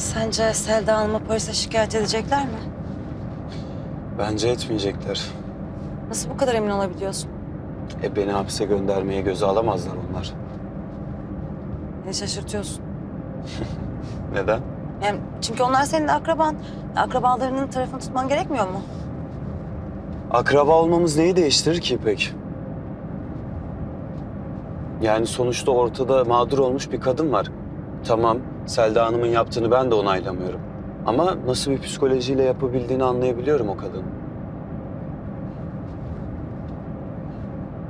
Sence Selda Hanım'ı polise şikayet edecekler mi? Bence etmeyecekler. Nasıl bu kadar emin olabiliyorsun? E beni hapse göndermeye göze alamazlar onlar. Beni şaşırtıyorsun. Neden? Yani çünkü onlar senin akraban. Akrabalarının tarafını tutman gerekmiyor mu? Akraba olmamız neyi değiştirir ki İpek? Yani sonuçta ortada mağdur olmuş bir kadın var. Tamam, Selda Hanım'ın yaptığını ben de onaylamıyorum. Ama nasıl bir psikolojiyle yapabildiğini anlayabiliyorum o kadın.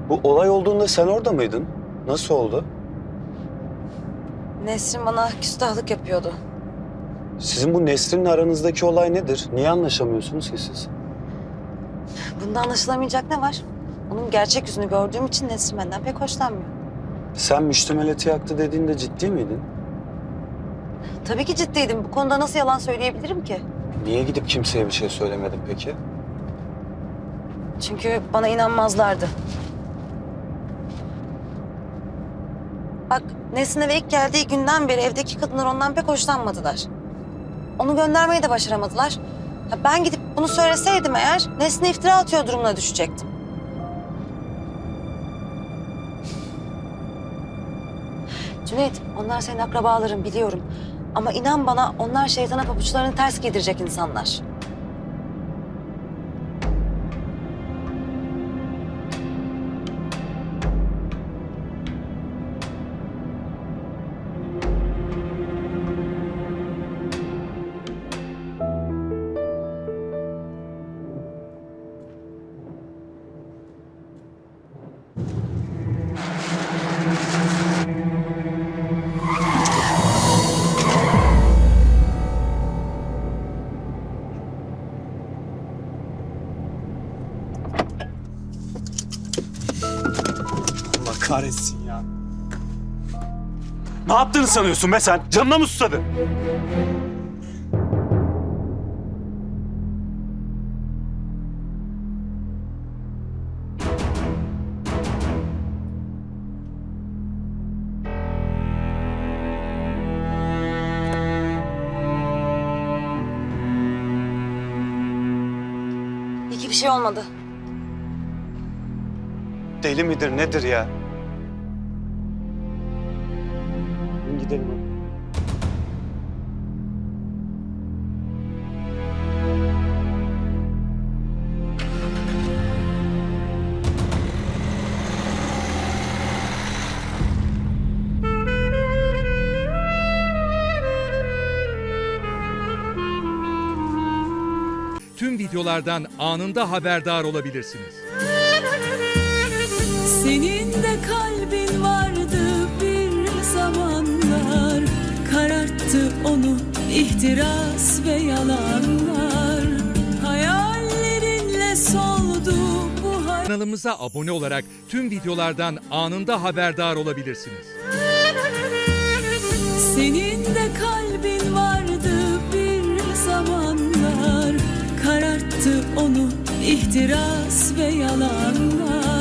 Bu olay olduğunda sen orada mıydın? Nasıl oldu? Nesrin bana küstahlık yapıyordu. Sizin bu Nesrin'le aranızdaki olay nedir? Niye anlaşamıyorsunuz ki siz? Bunda anlaşılamayacak ne var? Onun gerçek yüzünü gördüğüm için Nesrin benden pek hoşlanmıyor. Sen müştemeleti yaktı dediğinde ciddi miydin? Tabii ki ciddiydim. Bu konuda nasıl yalan söyleyebilirim ki? Niye gidip kimseye bir şey söylemedin peki? Çünkü bana inanmazlardı. Bak Nesrin eve ilk geldiği günden beri evdeki kadınlar ondan pek hoşlanmadılar. Onu göndermeyi de başaramadılar. Ya ben gidip bunu söyleseydim eğer Nesrin'e iftira atıyor durumuna düşecektim. Cüneyt, onlar senin akrabaların biliyorum. Ama inan bana onlar şeytana pabuçlarını ters giydirecek insanlar. Kahretsin ya. Ne yaptığını sanıyorsun be sen? Canına mı susadı? İyi ki bir şey olmadı. Deli midir nedir ya? Gidelim. tüm videolardan anında haberdar olabilirsiniz. Senin de kalbin vardı Kararttı onu ihtiras ve yalanlar. Hayallerinle soldu bu hayat Kanalımıza abone olarak tüm videolardan anında haberdar olabilirsiniz. Senin de kalbin vardı bir zamanlar. Kararttı onu ihtiras ve yalanlar